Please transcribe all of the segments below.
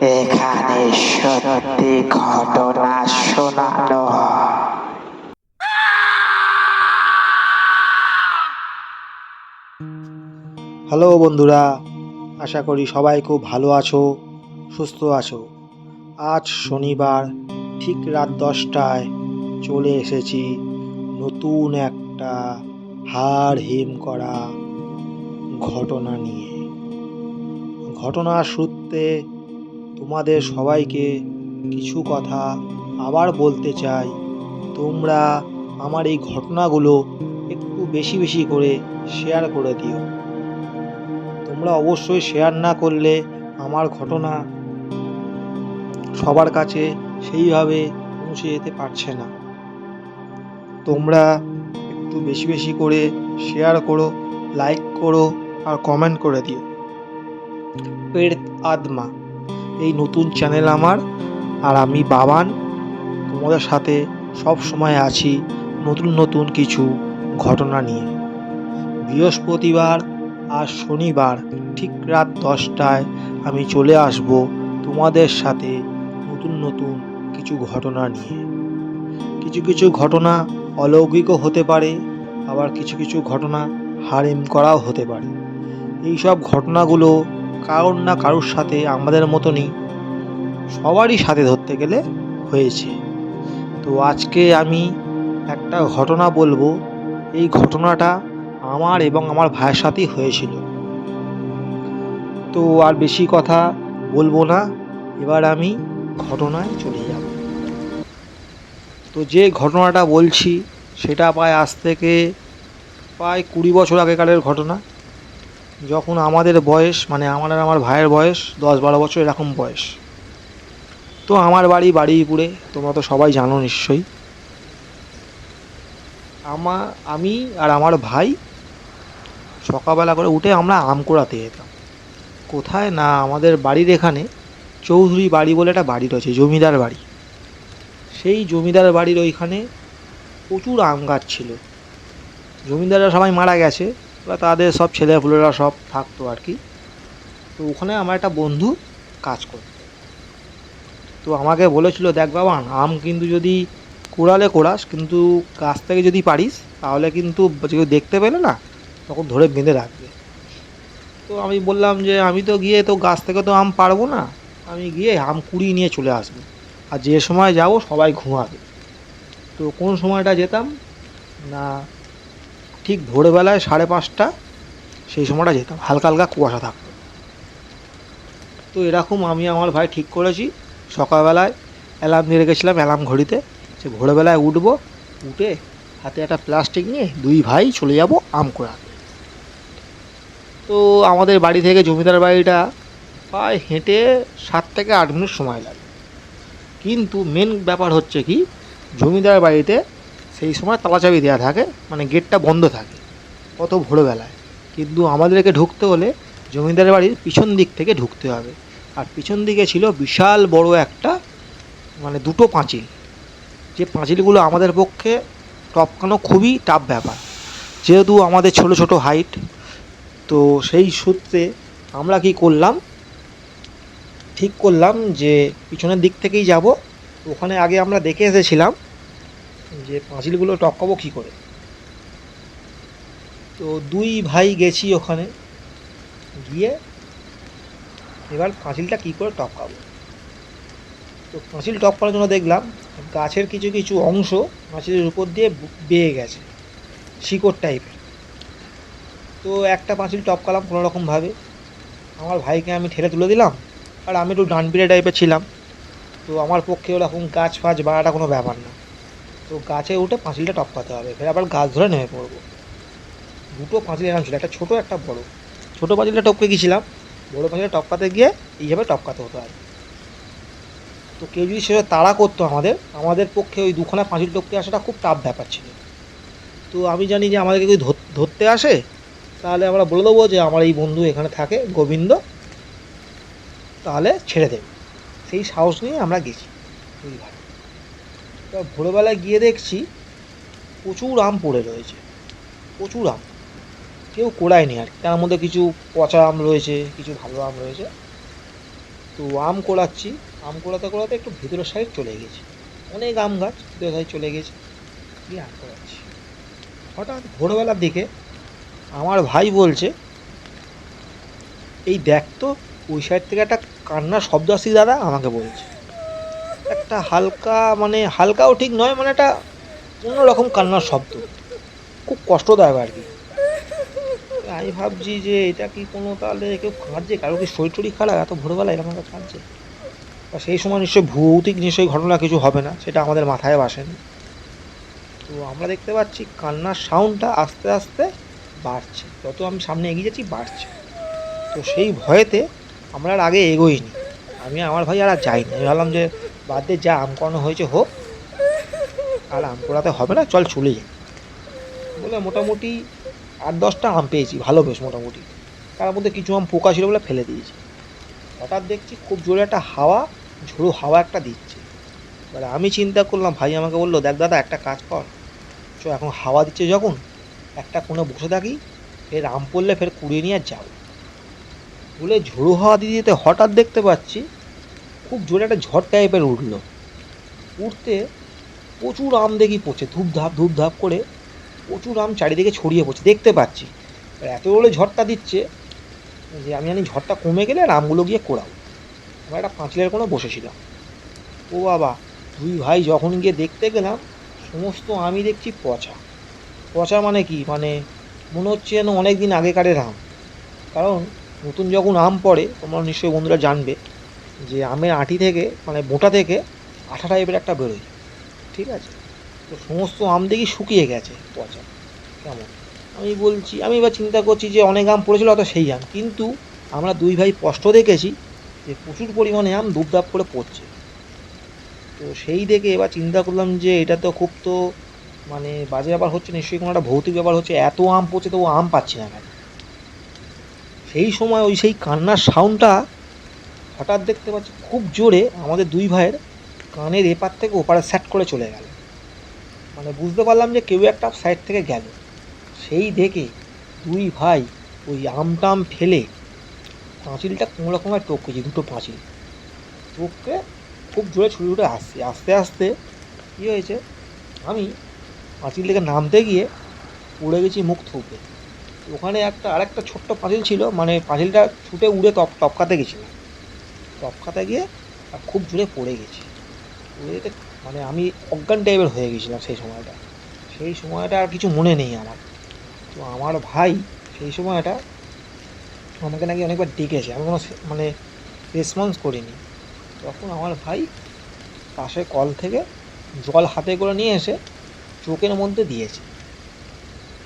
এখানে সত্যি ঘটনা শোনানো হ্যালো বন্ধুরা, আশা করি সবাই খুব ভালো আছো, সুস্থ আছো। আজ শনিবার, ঠিক রাত দশটায় চলে এসেছি নতুন একটা হাড় হিম করা ঘটনা নিয়ে। ঘটনার সূত্রে তোমাদের সবাইকে কিছু কথা আবার বলতে চাই। তোমরা আমার এই ঘটনাগুলো একটু বেশি বেশি করে শেয়ার করে দিও। তোমরা অবশ্যই শেয়ার না করলে আমার ঘটনা সবার কাছে সেইভাবে পৌঁছে যেতে পারছে না। তোমরা একটু বেশি বেশি করে শেয়ার করো লাইক করো আর কমেন্ট করে দিও। পেট আদমা, এই নতুন চ্যানেল আমার, আর আমি বাবান, তোমাদের সাথে সব সময় আছি নতুন নতুন কিছু ঘটনা নিয়ে। বৃহস্পতিবার আর শনিবার ঠিক রাত দশটায় আমি চলে আসব তোমাদের সাথে নতুন নতুন কিছু ঘটনা নিয়ে। কিছু কিছু ঘটনা অলৌকিকও হতে পারে, আবার কিছু কিছু ঘটনা হারিম করাও হতে পারে। এই সব ঘটনাগুলো কারোর না কারোর সাথে আমাদের মতনই সবারই সাথে ধরতে গেলে হয়েছে। তো আজকে আমি একটা ঘটনা বলব। এই ঘটনাটা আমার এবং আমার ভাইয়ের সাথেই হয়েছিল। তো আর বেশি কথা বলব না। এবার আমি ঘটনায় চলে যাব। তো যে ঘটনাটা বলছি, সেটা প্রায় আজ থেকে প্রায় কুড়ি বছর আগেকারের ঘটনা। যখন আমাদের বয়স মানে আমার আর আমার ভাইয়ের বয়স, দশ বারো বছর এরকম বয়স। তো আমার বাড়ি বারুইপুরে, তোমরা তো সবাই জানো নিশ্চয়ই। আমা, আমি আর আমার ভাই সকালবেলা করে উঠে আমরা আম কুড়াতে যেতাম। কোথায় না, আমাদের বাড়ির এখানে চৌধুরী বাড়ি বলে একটা বাড়ি রয়েছে, জমিদার বাড়ি। সেই জমিদার বাড়ির ওইখানে প্রচুর আম গাছ ছিল। জমিদাররা সবাই মারা গেছে। এবার তাদের সব ছেলেপুলেরা সব থাকতো আর কি। তো ওখানে আমার একটা বন্ধু কাজ করত। তো আমাকে বলেছিল, দেখ বাবান, আম কিন্তু যদি কুড়ালে কোড়াস কিন্তু গাছ থেকে যদি পারিস, তাহলে কিন্তু কেউ দেখতে পেলে না, তখন ধরে বেঁধে রাখবে। তো আমি বললাম যে, আমি তো গিয়ে তো গাছ থেকে তো আম পারব না, আমি গিয়ে আম কুড়িয়ে নিয়ে চলে আসব। আর যে সময় যাব সবাই ঘুমাবে। তো কোন সময়টা যেতাম? না ঠিক ভোরবেলায় সাড়ে পাঁচটা, সেই সময়টা যেতাম। হালকা হালকা কুয়াশা থাকতো। তো এরকম আমি আমার ভাই ঠিক করেছি। সকালবেলায় অ্যালার্ম দিয়ে রেখেছিলাম অ্যালার্ম ঘড়িতে। সে ভোরবেলায় উঠবো, উঠে হাতে একটা প্লাস্টিক নিয়ে দুই ভাই চলে যাব আম কোড়াতে তো আমাদের বাড়ি থেকে জমিদার বাড়িটা প্রায় হেঁটে সাত থেকে আট মিনিট সময় লাগে। কিন্তু মেন ব্যাপার হচ্ছে কি, জমিদার বাড়িতে সেই সময় তালাচাবি দেওয়া থাকে মানে গেটটা বন্ধ থাকে, কত ভোরবেলায়। কিন্তু আমাদেরকে ঢুকতে হলে জমিদার বাড়ির পিছন দিক থেকে ঢুকতে হবে। আর পিছন দিকে ছিল বিশাল বড় একটা মানে দুটো পাঁচিল। যে পাঁচিলগুলো আমাদের পক্ষে টপকানো খুবই টাফ ব্যাপার। যেহেতু আমাদের ছোট ছোট হাইট তো সেই সূত্রে আমরা কি করলাম, ঠিক করলাম যে পিছনের দিক থেকেই যাব। ওখানে আগে আমরা দেখে এসেছিলাম যে পাঁচিলগুলো টপকাবো কী করে? তো দুই ভাই গেছি ওখানে, গিয়ে এবার পাঁচিলটা কী করে টপকাবো? তো পাঁচিল টপকানোর জন্য দেখলাম গাছের কিছু কিছু অংশ পাঁচিলের উপর দিয়ে বেয়ে গেছে, শিকড় টাইপের তো একটা পাঁচিল টপকালাম কোনো রকমভাবে আমার ভাইকে আমি ঠেলে তুলে দিলাম আর আমি একটু ডানপিড়ে টাইপের ছিলাম। তো আমার পক্ষে ওরকম গাছ ফাছ বাড়াটা কোনো ব্যাপার না। তো গাছে উঠে পাঁচিলটা টপকাতে হবে, ফের আবার গাছ ধরে নেমে পড়ব। দুটো পাঁচিল এরকম ছিল, একটা ছোটো, একটা বড়। ছোটো পাঁচিলটা টপকে গেছিলাম বড়ো পাঁচিলটা টপকাতে গিয়ে এইভাবে টপকাতে হতো আর তো কেউ যদি সেটা তাড়া করতো আমাদের আমাদের পক্ষে ওই দুখানা পাঁচিল টপকে আসাটা খুব টাফ ব্যাপার ছিল। তো আমি জানি যে আমাদেরকে কেউ ধর- ধরতে আসে, তাহলে আমরা বলে দেবো যে আমার এই বন্ধু এখানে থাকে, গোবিন্দ, তাহলে ছেড়ে দেবে। সেই সাহস নিয়ে আমরা গেছি। দুই ভাই তো ভোরবেলায় গিয়ে দেখছি প্রচুর আম পড়ে রয়েছে, প্রচুর আম। কেউ কোড়ায়নি আর তার মধ্যে কিছু পচা আম রয়েছে, কিছু ভালো আম রয়েছে। তো আম কোড়াচ্ছি। আম কোড়াতে কোড়াতে একটু ভেতরের সাইড চলে গেছি। অনেক আম গাছ ভেতরের সাইড চলে গেছে। দিয়ে আম কোড়াচ্ছি। হঠাৎ ভোরবেলার দিকে আমার ভাই বলছে, এই দেখ তো, ওই সাইড থেকে একটা কান্নার শব্দ আসছি দাদা, আমাকে বলছে। একটা হালকা মানে হালকাও ঠিক নয় মানে একটা অন্যরকম কান্নার শব্দ। খুব কষ্টদায়ক আর কি। আমি ভাবছি যে এটা কি কোনো তাহলে কেউ কাঁদছে কারও কি শরীর টরীর খারাপ? এত ভোরবেলা এরকম একটা কাঁদছে বা সেই সময় নিশ্চয়ই ভৌতিক নিশ্চয়ই ঘটনা কিছু হবে না, সেটা আমাদের মাথায় বাসেনি তো আমরা দেখতে পাচ্ছি কান্নার সাউন্ডটা আস্তে আস্তে বাড়ছে। যত আমি সামনে এগিয়ে যাচ্ছি, বাড়ছে। তো সেই ভয়েতে আমরা আর আগে এগোইনি। আমি আমার ভাই আর যাইনি। আমি ভাবলাম যে বাদ দিয়ে যা আম করানো হয়েছে হোক। আর আম করাতে হবে না, চল চলে যাই। বলে মোটামুটি আট দশটা আম পেয়েছি, ভালো বেশ মোটামুটি। তার মধ্যে কিছু আম পোকা ছিল বলে ফেলে দিয়েছি। হঠাৎ দেখছি খুব জোরে একটা হাওয়া, ঝোড়ো হাওয়া একটা দিচ্ছে। এবার আমি চিন্তা করলাম, ভাই আমাকে বলল, দেখ দাদা, একটা কাজ কর। চ এখন হাওয়া দিচ্ছে যখন, একটা কোণে বসে থাকি, ফের আম পড়লে ফের কুড়িয়ে নিয়ে যাও বলে ঝোড়ো হাওয়া দিয়ে দিতে হঠাৎ দেখতে পাচ্ছি খুব জোরে একটা ঝড় টাইপের উঠল। উঠতে প্রচুর আম দেখি পড়ছে, ধূপধাপ ধূপধাপ করে প্রচুর আম চারিদিকে ছড়িয়ে পড়ছে, দেখতে পাচ্ছি। এত বড় ঝড়টা দিচ্ছে যে আমি জানি ঝড়টা কমে গেলে আর আমগুলো গিয়ে কোড়াবো আমরা একটা পাঁচিলের কোনো বসেছিলাম ও বাবা, দুই ভাই যখন গিয়ে দেখতে গেলাম, সমস্ত আমি দেখছি পচা। পচা মানে কি? মানে মনে হচ্ছে যেন অনেক দিন আগেকারের আম। কারণ নতুন যখন আম পড়ে, তোমরা নিশ্চয়ই বন্ধুরা জানবে যে আমের আঁটি থেকে মানে বোঁটা থেকে আঠা টাইপের একটা বেরোয়। ঠিক আছে? তো সমস্ত আম দেখি শুকিয়ে গেছে পচা। কেমন? আমি বলছি, আমি এবার চিন্তা করছি যে অনেক আম পড়েছিল হয়তো সেই আম। কিন্তু আমরা দুই ভাই স্পষ্ট দেখেছি যে প্রচুর পরিমাণে আম দুপদাপ করে পড়ছে। তো সেই দেখে এবার চিন্তা করলাম যে এটা তো খুব তো মানে বাজে ব্যাপার হচ্ছে, নিশ্চয়ই কোনো একটা ভৌতিক ব্যাপার হচ্ছে, এত আম পড়ছে তো আম পাচ্ছি না কেন? সেই সময় ওই সেই কান্নার সাউন্ডটা হঠাৎ দেখতে পাচ্ছি খুব জোরে আমাদের দুই ভাইয়ের কানের এপার থেকে ওপারে স্যাট করে চলে গেল। মানে বুঝতে পারলাম যে কেউ একটা সাইড থেকে গেল। সেই দেখে দুই ভাই ওই আমটাম ফেলে পাঁচিলটা কোনো রকমের টপকেছি দুটো পাঁচিল। টপকে খুব জোরে ছুটে ছুটে আসছি, আস্তে আস্তে কী হয়েছে? আমি পাঁচিল থেকে নামতে গিয়ে উড়ে গেছি মুখ থুপে ওখানে একটা আরেকটা ছোট্ট পাঁচিল ছিল মানে পাঁচিলটা ছুটে উড়ে টপ টপকাতে গেছিলাম। টপকাতে গিয়ে খুব জোরে পড়ে গেছি। পড়ে যেতে মানে আমি অজ্ঞান টাইপের হয়ে গেছিলাম সেই সময়টা। সেই সময়টা আর কিছু মনে নেই আমার। তো আমার ভাই সেই সময়টা আমাকে নাকি অনেকবার ডেকেছে। আমি কোনো মানে রেসপন্স করিনি। তখন আমার ভাই পাশে কল থেকে জল হাতে করে নিয়ে এসে চোখের মধ্যে দিয়েছে।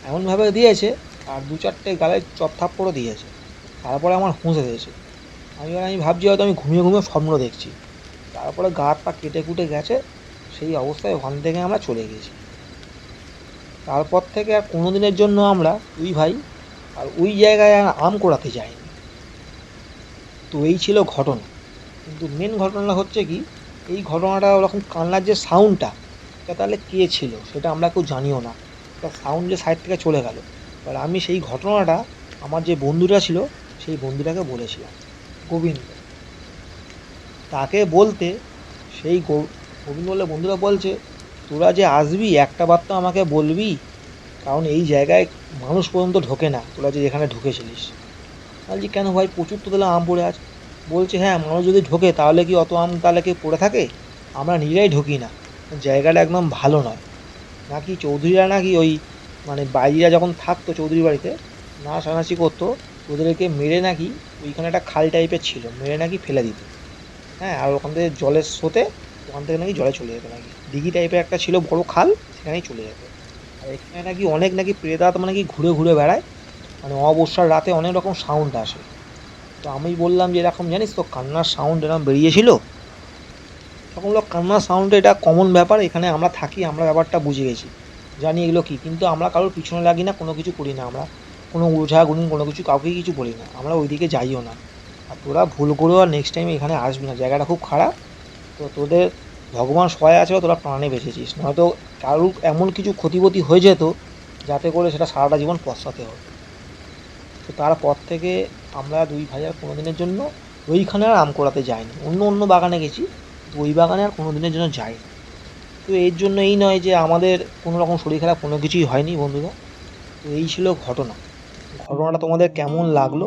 এমনভাবে দিয়েছে আর দু চারটে গালে চপ থাপ্পড়ও দিয়েছে। তারপরে আমার হুঁশ এসেছে আমি আমি ভাবছি হয়তো আমি ঘুমিয়ে ঘুমিয়ে স্বপ্ন দেখছি। তারপরে গা হাত পা কেটে কুটে গেছে, সেই অবস্থায় ওখান থেকে আমরা চলে গেছি। তারপর থেকে আর কোনো দিনের জন্য আমরা, দুই ভাই আর ওই জায়গায় আর আম কোড়াতে যাইনি। তো এই ছিল ঘটনা। কিন্তু মেন ঘটনা হচ্ছে কি, এই ঘটনাটা ওরকম কান্নার যে সাউন্ডটা এটা তাহলে কে ছিল সেটা আমরা কেউ জানিও না। একটা সাউন্ড যে সাইড থেকে চলে গেল। এবার আমি সেই ঘটনাটা আমার যে বন্ধুটা ছিল, সেই বন্ধুটাকে বলেছিলাম। গোবিন্দ। তাকে বলতে সেই গোবিন্দ বলে, বন্ধুরা, বলছে, তোরা যে আসবি, একটা বার তো আমাকে বলবি, কারণ এই জায়গায় মানুষ পর্যন্ত ঢোকে না, তোরা যে যেখানে ঢুকেছিলিস। বলছি, কেন ভাই, প্রচুর তো তাহলে আম পড়ে আছে। বলছে হ্যাঁ মানুষ যদি ঢোকে, তাহলে কি অত আম তাহলে কি পড়ে থাকে? আমরা নিজেরাই ঢুকি না, জায়গাটা একদম ভালো নয়। নাকি চৌধুরীরা নাকি ওই মানে বাইরিরা যখন থাকতো চৌধুরী বাড়িতে, নাচানাচি করতো ওদেরকে মেরে নাকি ওইখানে একটা খাল টাইপের ছিল, মেরে নাকি ফেলে দিত। হ্যাঁ আর ওখান থেকে জলের স্রোতে ওখান থেকে নাকি জলে চলে যেত নাকি। দিঘি টাইপের একটা ছিল বড় খাল, সেখানেই চলে যেত। আর এখানে নাকি অনেক নাকি প্রেতাত্মা নাকি ঘুরে ঘুরে বেড়ায় মানে অবসর রাতে অনেক রকম সাউন্ড আসে। তো আমি বললাম যে এরকম জানিস তো, কান্নার সাউন্ড এরকম বেরিয়েছিল? তখন লোক কান্নার সাউন্ড এটা কমন ব্যাপার, এখানে আমরা থাকি, আমরা ব্যাপারটা বুঝে গেছি। জানি এগুলো কী, কিন্তু আমরা কারোর পিছনে লাগি না, কোনো কিছু করি না আমরা। কোনো উঝা গুনি কোনো কিছু কাউকে কিছু বলি না। আমরা ওইদিকে যাইও না। আর তোরা ভুল করেও আর নেক্সট টাইম এখানে আসবি না। জায়গাটা খুব খারাপ। তো তোদের ভগবান সহায় আছে তোরা প্রাণে বেঁচেছিস। নয়তো কারুর এমন কিছু ক্ষতিপতি হয়ে যেত যাতে করে সেটা সারাটা জীবন পশ্চাতে হবে তো তারপর থেকে আমরা দুই ভাই আর কোনো দিনের জন্য ওইখানে আর আম কোড়াতে যাইনি। অন্য অন্য বাগানে গেছি তো ওই বাগানে আর কোনো দিনের জন্য যাইনি। তো এর জন্য এই নয় যে আমাদের কোনো রকম শরীর খারাপ কোনো কিছুই হয়নি বন্ধুরা তো এই ছিল ঘটনা। ঘটনাটা তোমাদের কেমন লাগল,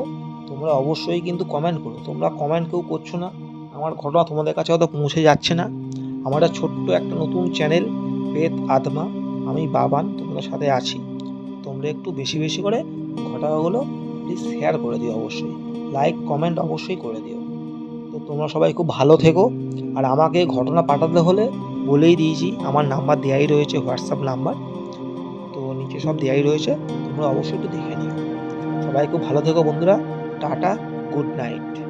তোমরা অবশ্যই কিন্তু কমেন্ট করো। তোমরা কমেন্ট কেউ করছ না, আমার ঘটনা তোমাদের কাছে হয়তো পৌঁছে যাচ্ছে না। আমার একটা ছোট্ট একটা নতুন চ্যানেল পেত আত্মা আমি বাবান, তোমাদের সাথে আছি। তোমরা একটু বেশি বেশি করে ঘটনাগুলো প্লিজ শেয়ার করে দিও অবশ্যই। লাইক কমেন্ট অবশ্যই করে দিও। তো তোমরা সবাই খুব ভালো থেকো। আর আমাকে ঘটনা পাঠাতে হলে বলেই দিয়েছি, আমার নাম্বার দেওয়াই রয়েছে হোয়াটসঅ্যাপ নাম্বার। তো নিচে সব দেওয়াই রয়েছে, তোমরা অবশ্যই একটু দেখে নিও। সবাই খুব ভালো থেকো বন্ধুরা। Tata good night.